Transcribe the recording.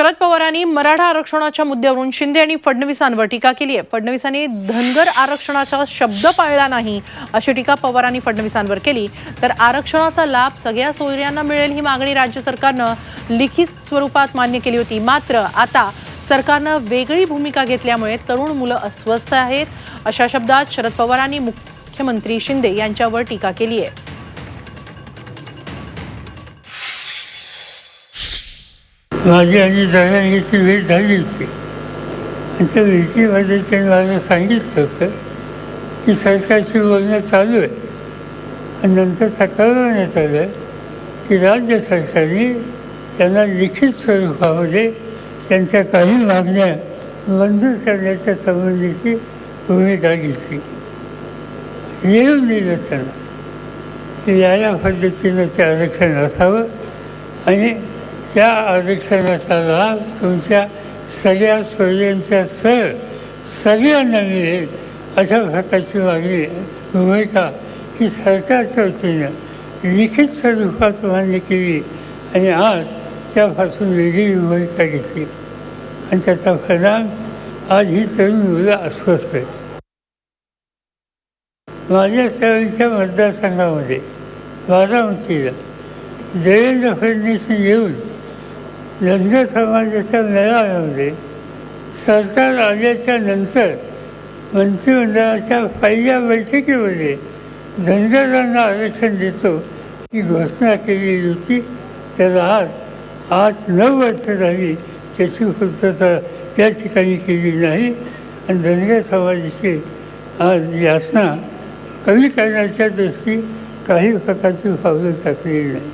शरद पवारांनी मराठा आरक्षणाच्या मुद्द्यावरून शिंदे आणि फडणवीसांवर टीका केली आहे. फडणवीसांनी धनगर आरक्षणाचा शब्द पाळला नाही अशी टीका पवारांनी फडणवीसांवर केली. तर आरक्षणाचा लाभ सगळ्या सोयऱ्यांना मिळेल ही मागणी राज्य सरकारनं लिखित स्वरूपात मान्य केली होती. मात्र आता सरकारनं वेगळी भूमिका घेतल्यामुळे तरुण मुलं अस्वस्थ आहेत. अशा शब्दात शरद पवारांनी मुख्यमंत्री शिंदे यांच्यावर टीका केली आहे. माझी आणि दळणीची वेळ झाली होती. आणि त्या वेळीमध्ये त्यांनी मला सांगितलं होतं. की सरकारशी बोलणं चालू आहे. आणि नंतर कळवण्यात आलं की राज्य सरकारने त्यांना लिखित स्वरूपामध्ये त्यांच्या काही मागण्या मंजूर करण्याच्या संबंधीची भूमिका घेतली. येऊन दिलं त्यांना. की या या पद्धतीनं ते आरक्षण असावं आणि त्या आरक्षणाचा लाभ तुमच्या सगळ्या सोयींच्या सर सगळ्यांना मिळेल अशा प्रकारची मागणी भूमिका ही सरकारच्या वतीनं लिखित स्वरूपात मान्य केली आणि आज त्यापासून वेगळी भूमिका घेतली. आणि त्याचा परिणाम आज ही तरुण मुलं अस्वस्थ आहेत. माझ्या त्यावेळीच्या मतदारसंघामध्ये बारामतीला देवेंद्र फडणवीस येऊन धनगर समाजाच्या मेळाव्यामध्ये सरकार आल्याच्यानंतर मंत्रिमंडळाच्या पहिल्या बैठकीमध्ये धनगरांना आरक्षण देतो ही घोषणा केलेली होती. त्याला आज आठ नऊ वर्ष झाली त्याची पूर्तता त्या ठिकाणी केली नाही. आणि धनगर समाजाची आज यातना कमी करण्याच्या दृष्टी काही प्रकारची पावलं टाकलेली नाही.